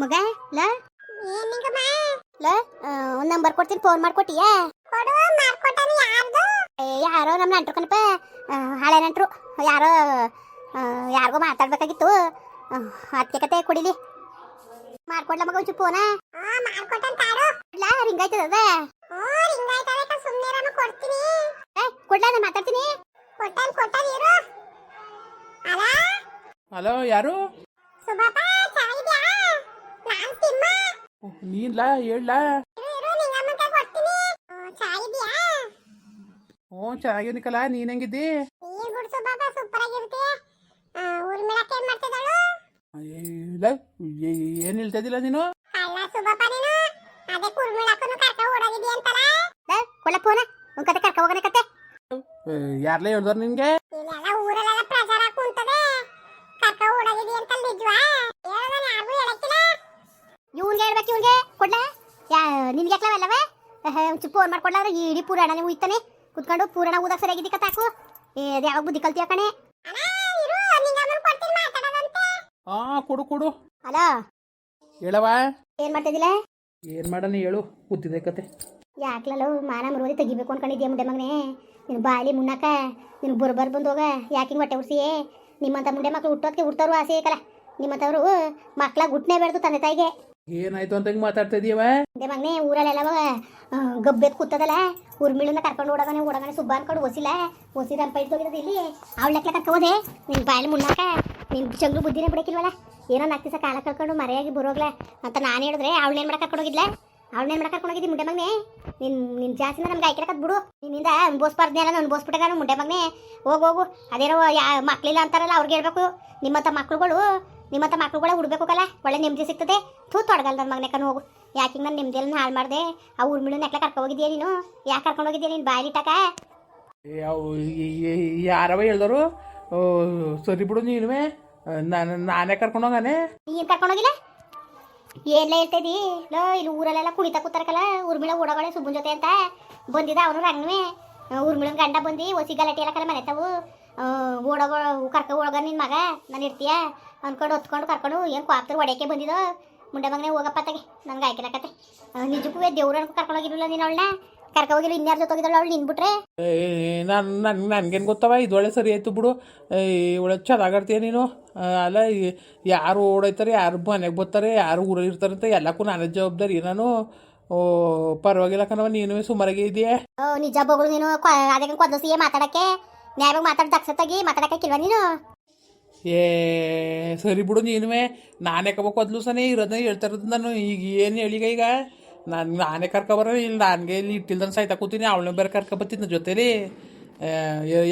ಮಗ ಲ? ಲ ಒಂದು ನಂಬರ್ ಕೊಡ್ತೀನಿ ಫೋನ್ ಮಾಡ್ಕೊಟ್ಟಿಯಾ? ಏ ಯಾರೋ ನಮ್ಮ ನೆಂಟ್ರು ಕಣಪ್ಪ. ಹಳೆ ನೆಂಟ್ರು. ಯಾರೋ ಯಾರಿಗೋ ಮಾತಾಡ್ಬೇಕಾಗಿತ್ತು. ಅದಕ್ಕೆ ಕತೆ ಕೊಡಿಲಿ. ಮಾಡ್ಕೊಡ್ಲ ಮಗ ಒಂಚೂರು ಫೋನ ಇಲ್ಲ ರಿಂಗ್ ಆಯ್ತದ ಏ ಕೊಡ್ಲಾ ನಾನು ಮಾತಾಡ್ತೀನಿ. ಹಲೋ ಯಾರು? ನೀನ್ಲ ಹೇಳ ಹ್ಞೂ ಚೆನ್ನಾಗಿವ್ನಿಕಲ್ಲ ನೀನ್ ಹೆಂಗಿದ್ದಿ? ಇಲ್ಲ ಏನು ಹೇಳ್ತಿದ್ದಿಲ್ಲ ನೀನು? ಯಾರ್ಲೇ ಹೇಳ್ದಾರ ನಿನ್ಗೆ? ಊರಲ್ಲೆಲ್ಲ ಪ್ರಚಾರ ಕುಂತದೆ ಕರ್ಕ ಓಡಾಗಿದಿ ಅಂತ ನಿಜವಾ ಹೇಳೋದನ್ನ ಯಾರಿಗೂ ಹೇಳಕ್ಕಿಲ್ಲ. ಇವ್ನ್ಗೆ ಹೇಳ್ಬೇಕು ಇವ್ನ್ಗೆ? ಕೊಡ್ಲ? ಯಾ ನಿನ್ಗೆ ಎಲ್ಲವೇ? ಒಂಚೂರು ಫೋನ್ ಮಾಡ್ಕೊಡ್ಲ ಅಂದ್ರೆ ಇಡೀ ಪುರಾಣ ನೀವು ಇತ್ತಾನೆ ಕುತ್ಕೊಂಡು ಪುರಾಣ ಓದಕ್ ಸರಿಯಾಗಿದ್ದಿ ಕತಾಕು ಏ ಅದು ಯಾವಾಗ ಬುದ್ಧಿ ಕಲ್ತೀಯ ಕಣೆ? ಅಣ್ಣ ಇರು ನಿಂಗಮ್ಮನ್ ಕೊಡ್ತೀನಿ ಮಾತಾಡೋದಂತೆ ಹಾ ಕೊಡು ಕೊಡು. ಹಲೋ? ಹೇಳವ ಏನ್ ಮಾಡ್ತಿದ್ದಿಲ್ಲ? ಏನ್ ಮಾಡೋಣ ಹೇಳು ಕೂತಿದೆ ಕತೆ. ಯಾಕ್ಲಲ್ಲ ಮಾನ ಮರುವದಿ ತೆಗಿಬೇಕು ಅನ್ಕೊಂಡಿದ್ದೆ ಮುಂಡೆ ಮಗನೇ? ನಿನ್ ಬಾಲಿ ಮುನ್ನಕ ನಿನ್ ಬುರ್ಬರ್ ಬಂದೋಗ ಯಾಕಿಂಗ್ ಹೊಟ್ಟೆ ಉಡ್ಸಿಯೇ ನಿಮ್ಮಂತ ಮುಂಡೆ ಮಕ್ಳು ಹುಟ್ಟೋದಕ್ಕೆ ಹುಟ್ಟೋರು ಆಸೆ ಐಕಲ್ಲ ನಿಮ್ಮಂತವ್ರು ಮಕ್ಳ ಗುಟ್ನೆ ಬೆಳೆದು ತಂದೆ ತಾಯಿಗೆ. ಏನಾಯ್ತು ಅಂತ ಮಾತಾಡ್ತಾ ಮುಂಡೆ ಮಗನೇ ಊರಲ್ಲೆಲ್ಲ ಗಬ್ಬೆದ್ ಕೂತದಲ್ಲ ಉರ್ಮಿಳನ್ನ ಕರ್ಕೊಂಡು ಓಡಗನೆ ಓಡಗನೆ ಸುಬ್ಬ ಅನ್ಕೊಂಡು ಒಸಿಲ್ಲ ಒಸಿ ರಂಪ ಇಟ್ಕೊಂಡಿರೋದು ಇಲ್ಲಿ. ಅವಳಕ್ಲ ಕರ್ಕೋದೆ ನಿನ್ ಬಾಯಲ್ಲಿ ಮುನ್ನಾಕ ನಿನ್ ಚಂಗ್ಳು ಬುದ್ಧಿನೇ ಬಿಡಕ್ಕಿಲ್ವಲ್ಲ ಏನೋ ನಾಲ್ಕು ದಿವಸ ಕಾಲ ಕಳ್ಕೊಂಡು ಮರೆಯಾಗಿ ಬರೋಗ್ಲ ಅಂತ ನಾನು ಹೇಳಿದ್ರೆ ಅವಳನ್ನೇನು ಮಾಡಕ್ಕೆ ಕರ್ಕೊಂಡೋಗಿದ್ಲ ಏನ್ ಮಾಡಕ್ಕೆ ಕರ್ಕೊಂಡೋಗಿದ್ದಿ ಮುಂಡೆ ಮಗನೇ? ನಿನ್ ನಿನ್ ಜಾಸ್ತಿನ ನಮ್ಗೆ ಆಯ್ಕೆ ಬಿಡು. ನಿನ್ನಿಂದ ಅನ್ಬೋಸ್ಬಾರ್ದು ಎಲ್ಲ ಅನ್ಬೋಸ್ಬಿಟ್ಟೆ ನಾನು ಮುಂಡೆ ಮಗನೇ. ಹೋಗು ಹೋಗು. ಅದೇನೋ ಯಾ, ಮಕ್ಳಿಲ್ಲ ಅಂತಾರಲ್ಲ, ಅವ್ರಿಗೆ ಹೇಳ್ಬೇಕು. ನಿಮ್ಮಂಥ ಮಕ್ಳುಗಳು ನಿಮ್ಮಂಥ ಮಕ್ಕಳು ಕೂಡ ಕಲ್ಲ ಒಳ್ಳೆ ನೆಮ್ಮದಿ ಸಿಗ್ತದೆ. ತೂ ತೊಡಗಲ್ದ ನನ್ನ ಮಗನೇ ಕಣ್ಣು ಹೋಗು. ಯಾಕೆ ನಾನು ನೆಮ್ಮದಿಯಲ್ಲಿ ಹಾಳು ಮಾಡಿದೆ? ಆ ಊರ್ಮಿಳು ನೆಕ್ಲ ಕರ್ಕೊಂಡು ಹೋಗಿದ್ಯಾ ನೀನು? ಯಾಕೆ ಕರ್ಕೊಂಡು ಹೋಗಿದ್ಯಾ ನೀನು ಬಾಯಲ್ಲಿ ಇಟ್ಟಾಕ? ಯಾರವ ಹೇಳ್ದರು? ಸರಿ ಬಿಡು ನೀನುವೆ. ನಾನು ನಾನೇ ಕರ್ಕೊಂಡೋಗಾನೆ ನೀನು ಕರ್ಕೊಂಡೋಗಿಲ್ಲ ಏನ್ಲ ಹೇಳ್ತಿದ್ದಿ ಲೋ ಇಲ್ಲಿ ಊರಲ್ಲೆಲ್ಲ ಕುಣಿತ ಕೂತಾರಕಲ್ಲ ಊರ್ಮಿಳ ಓಡಗಳೆ ಸುಬ್ಬನ್ ಜೊತೆ ಅಂತ. ಬಂದಿದ್ದ ಅವನು ರಂಗ್ವೆ ಊರ್ಮಿಳನ್ ಗಂಡ ಬಂದು ಒಸಿ ಗಲಾಟೆ ಎಲ್ಲ ಕಲ ಮನೆ ತಾವು ಓಡಗ ಕರ್ಕ ಒಳಗ ನಿನ್ನ ಮಗ ನಾನು ಇರ್ತೀಯ ಅನ್ಕೊಂಡು ಹೊತ್ಕೊಂಡು ಕರ್ಕೊಂಡು ಏನು ಕಾಪ್ತರ ಒಡೆಯಕ್ಕೆ ಬಂದಿದ್ದೋ ಮುಂಡೆ ಮಗನೇ ಹೋಗಪ್ಪ ತಗೆ ನನಗೆ ಆಯ್ಕೆ ನಿಜಕ್ಕೂ ದೇವ್ರ ಕರ್ಕೊಂಡು ಹೋಗಿರಲಿಲ್ಲ ನೀನು ಅವಳನ್ನ ಕರ್ಕ ಹೋಗಿಲ್ಲ ಇನ್ಯಾರ ಜೊತೆ ಹೋಗಿದ್ದಾಳೆ ಅವಳು ನಿನ್ಬಿಟ್ರೆ ನಾನು ನನ್ ನನ್ಗೇನು ಗೊತ್ತವ ಇದೊಳ್ಳೆ ಸರಿ ಆಯ್ತು ಬಿಡು. ಇವಳೆ ಚೆನ್ನಾಗಾಡ್ತೀಯ ನೀನು? ಅಲ್ಲ ಯಾರು ಓಡೈತಾರೆ ಯಾರು ಮನೆಗೆ ಬರ್ತಾರೆ ಯಾರು ಊರಲ್ಲಿ ಅಂತ ಎಲ್ಲಕ್ಕೂ ನಾನೇ ಜವಾಬ್ದಾರಿ ನಾನು. ಓ ಪರವಾಗಿಲ್ಲ ಕಣವ ನೀನು ಸುಮಾರಾಗಿ ಇದೆಯಾ. ನಿಜ ಬಗಳು ನೀನು ಅದಕ್ಕೆ ಕೊಂದಸಿಯೇ ಮಾತಾಡಕ್ಕೆ? ನ್ಯಾಯವಾಗಿ ಮಾತಾಡ ದಕ್ಷತಾಗಿ ಮಾತಾಡಕ್ಕಿಲ್ವಾ ನೀನು ಏ, ಸರಿ ಬಿಡು ನೀನುವೆ. ನಾನೇ ಕಬಕ್ ಕೊದ್ಲು ಸನೇ ಇರೋದನ್ನ ಹೇಳ್ತಾ ನಾನು. ಈಗ ಏನು ಹೇಳಿಗ ಈಗ? ನಾನು, ನಾನೇ ಕರ್ಕೊಬರ ಇಲ್ಲಿ. ನನಗೆ ಇಲ್ಲಿ ಇಟ್ಟಿಲ್ದನ್ ಸಾಯ್ತಾ ಕೂತೀನಿ. ಅವಳನ್ನ ಬೇರೆ ಕರ್ಕೊಬತ್ತಿದ್ನ ಜೊತೆಲಿ.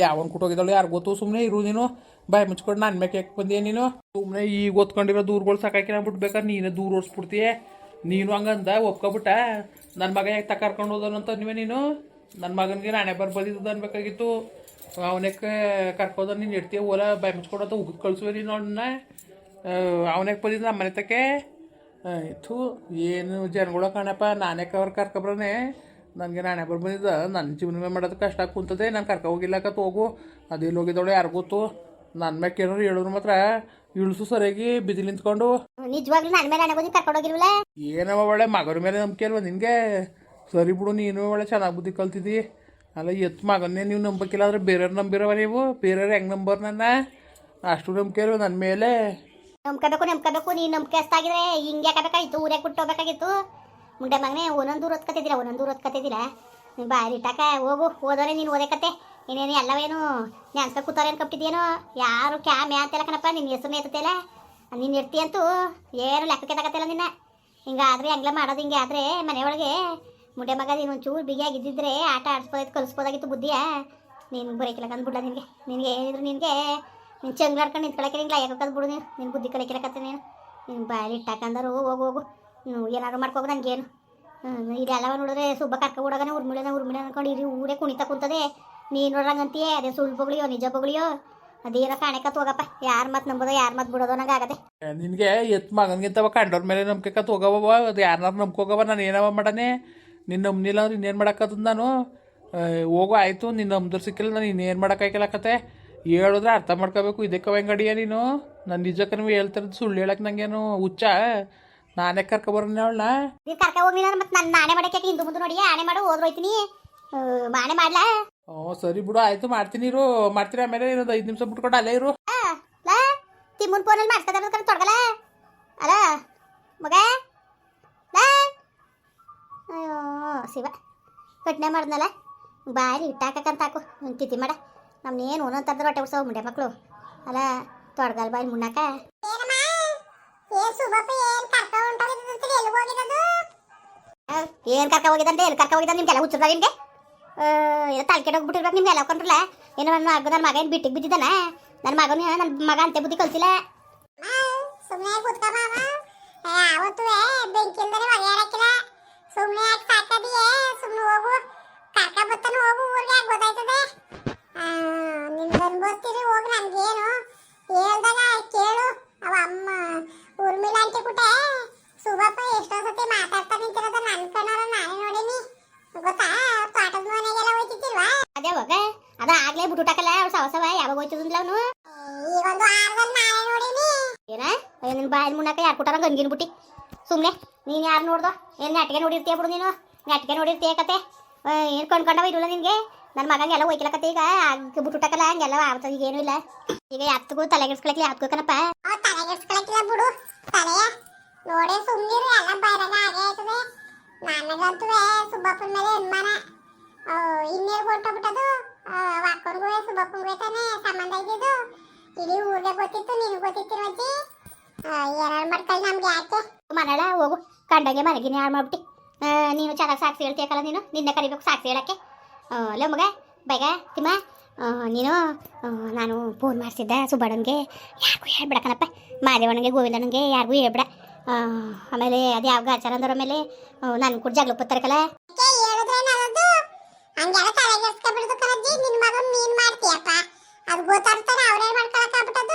ಯಾವನ್ ಕುಟ್ಟೋಗಿದ್ದಾಳು ಯಾರು ಗೊತ್ತು? ಸುಮ್ಮನೆ ಇರು ನೀನು. ಬಾಯ್ ಮುಚ್ಕೊಂಡು ನಾನು ಮೇಲೆ ಯಾಕೆ ಬಂದಿಯ ನೀನು? ಸುಮ್ಮನೆ ಈಗ ಓದ್ಕೊಂಡಿರೋ ದೂರಗಳು ಸಾಕಾಕಿನ ಬಿಟ್ಬೇಕಾ? ನೀನೇ ದೂರ ಓಡಿಸ್ಬಿಡ್ತೀಯ. ನೀನು ಹಂಗಂದ ಒಪ್ಕೊಬಿಟ್ಟ? ನನ್ನ ಮಗ ಯಾಕೆ ತಕರ್ಕೊಂಡು ಹೋದನು ಅಂತ ನೀವೇ ನೀನು? ನನ್ನ ಮಗನಿಗೆ ನಾನೇ ಬರ್ಬೋದಿದ್ದು ಅನ್ಬೇಕಾಗಿತ್ತು. ಅವನೇ ಕರ್ಕೋದ ನೀನು ಇಡ್ತೀಯ ಓಲ ಬಾಯ್ ಮುಚ್ಕೊಡೋದು ಉಗಿದ್ ಕಳ್ಸುವೆ ನೀನು ಅವಳನ್ನ ಅವನೇ ಬಂದಿದ್ದು ನಮ್ಮ ಮನೆ ತಕ್ಕೆ ಇತ್ತು. ಏನು ಜನಗಳ ಕಾಣಪ್ಪ ನಾನೇಕ ಅವ್ರು ಕರ್ಕೊಬ್ರನೆ ನನಗೆ ನಾನೇ ಬರ್ ಬಂದಿದ್ದ. ನನ್ನ ಜೀವನ ಮಾಡೋದು ಕಷ್ಟ ಕುಂತದೆ. ನಾನು ಕರ್ಕೊ ಹೋಗಿಲ್ಲಕತ್ ಹೋಗು. ಅದೆಲ್ಲಿ ಹೋಗಿದ್ದವಳು ಯಾರು ಗೊತ್ತು. ನನ್ನ ಮ್ಯಾಗ ಕೇಳೋರು ಹೇಳೋರು ಮಾತ್ರ ಇಳಿಸು ಸರಿಯಾಗಿ ಬಿದಿ ನಿಂತ್ಕೊಂಡು. ನಿಜವಾಗ್ಲೂ ನನ್ನ ಮೇಲೆ ನನಗೋದಿ ಕರ್ಕೊಂಡು ಹೋಗಿಲ್ವಲ್ಲ ಏನವ ಒಳ್ಳೆ ಮಗರ ಮೇಲೆ ನಂಬಿಕೆ ಅಲ್ವ ನಿನಗೆ? ಸರಿ ಬಿಡು ನೀನು ಒಳ್ಳೆ ಚೆನ್ನಾಗಿ ಬುದ್ಧಿ ಕಲ್ತಿದ್ದಿ ಅಲ್ಲ ಎತ್ತು ಮಗನ್ನೇ ನೀವು ನಂಬಕ್ಕಿಲ್ಲ ಆದ್ರೆ ಬೇರೆಯವ್ರು ನಂಬಿರವ ನೀವು? ಬೇರೆಯವ್ರು ಹೆಂಗೆ ನಂಬರ್ ನನ್ನ? ಅಷ್ಟು ನಂಬಿಕೆ ಅಲ್ವ ನನ್ನ ಮೇಲೆ? ನಂಬ್ಕೋಬೇಕು ನಂಬ್ಕೋಬೇಕು, ನೀನು ನಂಬಿಕೆ ಅಷ್ಟಾಗಿದ್ರೆ ಹಿಂಗೆ ಯಾಕಬೇಕಾಗಿತ್ತು ಊರೇ ಬಿಟ್ಟು ಹೋಗ್ಬೇಕಾಗಿತ್ತು? ಮುಂಡೆ ಮಗನೇ, ಒಂದೊಂದು ಊರು ಓದ್ಕತಿದ್ದಿಲ್ಲ ಒಂದೊಂದು ಊರು ಓದ್ಕತಿದ್ದಿಲ್ಲ ನೀನು ಬಾರಿ ಇಟ್ಟಾಕ, ಹೋಗು, ಓದೋರೆ ನೀನು ಕತೆ. ಇನ್ನೇನು ಎಲ್ಲವೇನು, ನೆನ್ಸ್ಕ ಕೂತಾರೆ ಅನ್ಕೊಬಿಟ್ಟಿದ್ಯೇನೋ ಯಾರು ಕ್ಯಾಮ್ ಅಂತೆಲ್ಲ ಕಣಪ್ಪ ನಿನ್ನ ಹೆಸರು ಎತ್ತಲ್ಲ ನೀನು ಇರ್ತೀಯಂತೂ ಏನು ಲೆಕ್ಕಕ್ಕೆ ತಗತ್ತಿಲ್ಲ ನಿನ್ನ. ಹಿಂಗಾದ್ರೆ ಹೆಂಗ್ಲ ಮಾಡೋದು ಹಿಂಗೆ ಆದರೆ ಮನೆಯೊಳಗೆ ಮುಂಡೆ ಮಗ, ನೀನು ಒಂಚೂರು ಬಿಗಿಯಾಗಿದ್ದಿದ್ರೆ ಆಟ ಆಡಿಸ್ಬೋದಾಗಿತ್ತು ಕಲಿಸ್ಬೋದಾಗಿತ್ತು ಬುದ್ಧಿಯ ನೀನು ಬರೋಕಿಲ್ಲ ಕಂದ್ಬಿಡ ನಿನಗೆ. ನಿನಗೆ ಏನಿದ್ರು ನಿನಗೆ. ನೀನು ಚಂಗ್ಲಾಡ್ಕೊಂಡು ನಿಂತ್ಕೊಳಕ್ಕೆ ಯಾಕೆ ಕದ್ಬಿಡು ಬಿಡು ನೀನು ನಿನ್ನ ಬುದ್ಧಿ ಕಲಿಕಿಲಕತ್ತೆ ನೀನು. ನೀನು ಬಾಯಲ್ಲಿ ಇಟ್ಟಾಕಂದರು ಹೋಗು ಹೋಗು ಏನಾದ್ರು ಮಾಡ್ಕೋಗು ನನಗೇನು ಇದೆಲ್ಲವ ನೋಡಿದ್ರೆ ಸುಬ್ಬ ಕರ್ಕ ಬಿಡೋಗನೆ ಉರ್ಮಿಳನ ಉರ್ಮಿಳ ಅನ್ಕೊಂಡು ಇರಿ ಊರೇ ಕುಣಿತ ಕುಂತದೆ. ನೀನು ನೋಡ್ರಂಗಂತೀಯೇ ಅದೇ ಸುಳ್ಳು ಬಗಳಿಯೋ, ನಿಜ ಬಗಳಿಯೋ? ಅದೇನೋ ಕಾಣಕತ್ ಹೋಗಪ್ಪ ಯಾರು ಮತ್ತೆ ನಂಬೋದೋ, ಯಾರು ಮತ್ತೆ ಬಿಡೋದೋ ನಂಗೆ ಆಗದೆ. ನಿನಗೆ ಎತ್ ಮಗನಿಗಿಂತವ ಕಂಡೋರ್ ಮೇಲೆ ನಂಬಿಕೆ ಕತ್ ಹೋಗವ ಅದು ಯಾರನ್ನಾರು ನಂಬ್ಕೋಗವ ನಾನು ಏನವ ಮಾಡನೆ? ನಿನ್ನ ನಂಬ್ನಿಲ್ಲ ಅಂದ್ರೆ ಇನ್ನೇನು ಮಾಡೋಕ್ಕದ ನಾನು? ಹೋಗೋ ಆಯಿತು ನಿನ್ನ ನಂಬ್ದ್ರೆ ಸಿಕ್ಕಿಲ್ಲ ನಾನು ಇನ್ನೇನು ಮಾಡೋಕ್ಕಾಗಿಲ್ಲಕತ್ತೆ ಹೇಳಿದ್ರೆ ಅರ್ಥ ಮಾಡ್ಕೋಬೇಕು ಇದಕ್ಕೆ ವೆಂಗಡಿಯ ನೀನು? ನಾನು ನಿಜಕ್ಕೆ ನೀವು ಹೇಳ್ತಿರೋದು ಸುಳ್ಳು ಹೇಳಕ್ಕೆ ನಂಗೇನು ಹುಚ್ಚ? ನಾನೇ ಕರ್ಕೊಬರೋಣ ಅವಳನ್ನ? ನೀನು ಕರ್ಕ ಹೋಗಿ ಮತ್ತೆ ನಾನು ನಾನೇ ಮಾಡಕ್ಕೆ ಹಿಂದೆ ಮುಂದೆ ನೋಡಿ ಆಣೆ ಮಾಡು ಹೋದ್ರು ಹೋಯ್ತೀನಿ. ಮಾಣೆ ಮಾಡ್ಲಾ? ಓ ಸರಿ ಬಿಡು ಆಯ್ತು ಮಾಡ್ತೀನಿ ಇರು. ಮಾಡ್ತೀರಿ ಆಮೇಲೆ ಇನ್ನೊಂದು ಐದು ನಿಮಿಷ ಬಿಟ್ಕೊಂಡು ಅಲ್ಲೇ ಇರು. ತಿಮ್ಮನ್ ಫೋನಲ್ಲಿ ಮಾಡ್ಸ್ಕೊತ ತೊಡಗಲ್ಲ? ಅಲ್ಲ ಮಗ? ಲಾ ಅಯ್ಯೋ ಶಿವ. ಕಟ್ನೆ ಮಾಡ್ದಲ್ಲ ಬಾರಿ ಇಟ್ಟಾಕಂತ ಹಾಕು. ತಿಥಿ ಮಾಡ. ನಮ್ನೇನು ಒಂದೊಂದು ಹೊಟ್ಟೆ ಉಡ್ಸವ ಮುಂಡೆ ಮಕ್ಕಳು ಅಲ್ಲ ತೊಡಗಲ್ ಬಾಯಿ ಮುಣ್ಣಾಕ ಏನ್ ಕರ್ಕ ಹೋಗಿದಂತೆ ಎಲ್ಲಿ ಕರ್ಕ ಹೋಗಿದ್ದ ನಿಮ್ಗೆಲ್ಲ? ನಿಮಗೆ? ಏನೋ ತಲೆ ಹೋಗ್ಬಿಟ್ಟಿರ್ಬೇಕು ನಿಮ್ಗೆ ಎಲ್ಲ ಕೊಂಡ್ರಲ್ಲ ಏನೋ ನನ್ನ ಮಗ ನನ್ನ ಮಗ ಏನು ಬಿಟ್ಟಿಗೆ ಬಿದ್ದಿದ್ದಾನ? ನನ್ನ ಮಗನ ನನ್ನ ಮಗ ಅಂತೆ ಬುದ್ಧಿ ಕಲ್ಸಿಲ್ಲ? ಸುಮ್ಮನೆ ಒಗೆಯಾಡಕ್ಕಿಲ್ಲ ಸುಮ್ಮನೆ ಯಾಕೆ ಸಾಕದಿಯೇ ಸುಮ್ಮನೆ ಹೋಗು. ಕರ್ಕ ಬತ್ತಾನ ಹೋಗು ಊರಿಗೆ ಗೊತ್ತಾಯ್ತದೆ? ನಿಮ್ಗೆ ಅನ್ಬೋಸ್ತೀರಿ ಹೋಗಿ ನನ್ಗೇನು? ಹೇಳ್ದಾಗ ಕೇಳು. ಅವ ಅಮ್ಮ ಊರ್ಮಿಳ ಅಂತ ಕುಟೆ ಸುಬಪ್ಪ ಎಷ್ಟೋ ಸತಿ ಮಾತಾಡ್ತಾ ನಿಂತಿರೋದು ನನ್ನ ಕಣ್ಣಾರ ನಾನೇ ನೋಡೀನಿ. ಗೊತ್ತಾ? ತೋಟದ ಮನೆಗೆಲ್ಲ ಹೋಯ್ತಿತ್ತಿಲ್ವಾ ಅದೇ ಹೋಗ. ಅದ ಆಗ್ಲೇ ಬಿಟ್ಟುಟಕಲ್ಲ ಅವ್ಳು ಸವಸವ ಯಾವಾಗ ಹೋಯ್ತದಂದ್ಲ ಅವನು? ಈ ಒಂದು ವಾರದಲ್ಲಿ ನಾನೇ ನೋಡೀನಿ. ಏನ? ನಿನ್ನ ಬಾಯಲ್ಲಿ ಮುನ್ನಕ ಯಾರು ಕೊಟ್ಟಾರ ಗಂಗಿನ ಬುಟ್ಟಿ? ಸುಮ್ಮನೆ ನೀನು ಯಾರು ನೋಡ್ದೋ? ಏನು ನಾಟಿಗೆ ನೋಡಿರ್ತೀಯ ಬಿಡು ನೀನು? ನಾಟಿಗೆ ನೋಡಿರ್ತೀಯ ಕತೆ? ಏನು ಕೊಂಡ್ಕೊಂಡವ ಇರಲ್ಲ ನಿನಗೆ? ನನ್ನ ಮಗಂಗೆಲ್ಲ ಹೋಯ್ಕಿಲ್ಲ ಕತೆ ಈಗ. ಆಗ ಬಿಟ್ಟುಟಾಕಲ್ಲ ಹಂಗೆಲ್ಲ ಆಗ್ತದೆ ಈಗ ಏನೂ ಇಲ್ಲ. ಈಗ ಯಾತ್ಗೂ ತಲೆಗೆಡ್ಸ್ಕೊಳಕ್ಕೆ ಯಾತ್ಗೂ ಕಣಪ್ಪ. ತಲೆಗೆಡ್ಸ್ಕೊಳಕ್ಕಿಲ್ಲ ಬಿಡು. ತಲೆಯ ನೋಡಿ ಸುಮ್ನಿರು, ಎಲ್ಲ ಬೈರಾಗ ಹಾಗೆ ಆಯ್ತದೆ. ನನಗಂತೂ ಸುಬ್ಬಪ್ಪನ ಮೇಲೆ ಅನುಮಾನ. ಇನ್ನೇನು ಹೊರಟೋಗ್ಬಿಟ್ಟದು? ಅಕ್ಕನಿಗೂ ಸುಬ್ಬಪ್ಪನಿಗೂ ತಾನೇ ಸಂಬಂಧ ಇದ್ದಿದ್ದು? ಇಡೀ ಊರಿಗೆ ಗೊತ್ತಿತ್ತು, ನಿನಗೆ ಗೊತ್ತಿತ್ತು ಅಜ್ಜಿ ಏನಾರು ಮಾಡ್ಕೊಳ್ಳಿ ನಮ್ಗೆ ಯಾಕೆ? ಮರಳ ಹೋಗು. ಕಂಡಂಗೆ ಮನೆಗಿನ ಯಾರು ಮಾಡ್ಬಿಟ್ಟು. ನೀನು ಚೆನ್ನಾಗಿ ಸಾಕ್ಷಿ ಹೇಳ್ತೀಯಕಲ್ಲ ನೀನು? ನಿನ್ನೆ ಕರಿಬೇಕು ಸಾಕ್ಷಿ ಹೇಳಕ್ಕೆ. ಲೇ ಮಗ, ಬೇಗ ತಿಮ್ಮ. ನೀನು ನಾನು ಫೋನ್ ಮಾಡಿಸಿದ್ದೆ ಸುಬ್ಬಣ್ಣನಿಗೆ. ಯಾರಿಗೂ ಹೇಳ್ಬಿಡಕ್ಕನಪ್ಪ. ಮಾದೇವಣ್ಣಗೆ ಗೋವಿಂದಣ್ಣಗೆ ಯಾರಿಗೂ ಹೇಳ್ಬಿಡ. ಆಮೇಲೆ ಅದು ಯಾವ ಗಾಚಾರ ಅಂದ್ರೆ ಆಮೇಲೆ ನಾನು ಕೂಡ ಜಗಳ ಪತ್ತಾರಕಲ್ಲ ಹಂಗೆಲ್ಲ ತಲೆಗೆಡ್ಸ್ಕೊಬಿಡ್ದು ಕಣಜ್ಜಿ. ನಿನ್ ಮಗನ್ ನೀನ್ ಮಾಡ್ತೀಯಪ್ಪ. ಅದು ಗೊತ್ತಾಗ್ತಾನೆ ಅವ್ರೇ ಮಾಡ್ಕೊಳಕ್ಕಾಗ್ಬಿಟ್ಟದು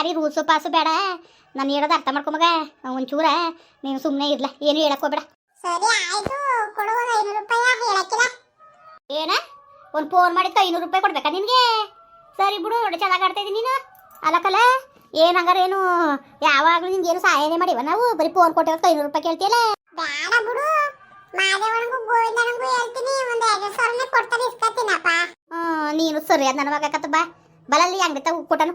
ರೂಲ್ಸ್ ಹೆಂಗಾರೆ ಯಾರಿ ರೂಲ್ಸು ಪಾಸು ಬೇಡ. ನಾನು ಹೇಳೋದು ಅರ್ಥ ಮಾಡ್ಕೊ ಮಗ. ಒಂಚೂರ ನೀನು ಸುಮ್ಮನೆ ಇರ್ಲ. ಏನು ಹೇಳಕ್ ಹೋಗ್ಬೇಡ. ಸರಿ ಆಯ್ತು. ಕೊಡು ಒಂದು ಐನೂರು ರೂಪಾಯಿ ಹೇಳಕ್ಕಿಲ್ಲ? ಏನ? ಒಂದು ಫೋನ್ ಮಾಡಿ ಐನೂರು ರೂಪಾಯಿ ಕೊಡ್ಬೇಕಾ ನಿನಗೆ? ಸರಿ ಬಿಡು ನೋಡಿ ಚೆನ್ನಾಗಿ ಆಡ್ತಾ ಇದ್ದೀನಿ ನೀನು. ಅಲ್ಲಕ್ಕಲ್ಲ ಏನು ಹಂಗಾರೆ ಏನು ಯಾವಾಗಲೂ ನಿಂಗೆ ಏನು ಸಹಾಯನೇ ಮಾಡಿವ ನಾವು? ಬರೀ ಫೋನ್ ಕೊಟ್ಟಿರೋದು ಐನೂರು ರೂಪಾಯಿ ಕೇಳ್ತೀಯಲ್ಲ? ಬೇಡ ಬಿಡು. ಮಾದೇವನಿಗೂ ಗೋವಿಂದನಿಗೂ ಹೇಳ್ತೀನಿ ಒಂದು ಎರಡು ಸಾವಿರನೇ ಕೊಡ್ತಾರೆ ಇಸ್ಕೊತೀನಪ್ಪ. ಹ್ಮ್, ನೀನು ಸರಿ ಅದು ಕತ್ತ ಬಾ ಬಲಲ್ಲಿ ಅಂಗಡಿ ತಗೋ ಕೊಟ್ಟನು.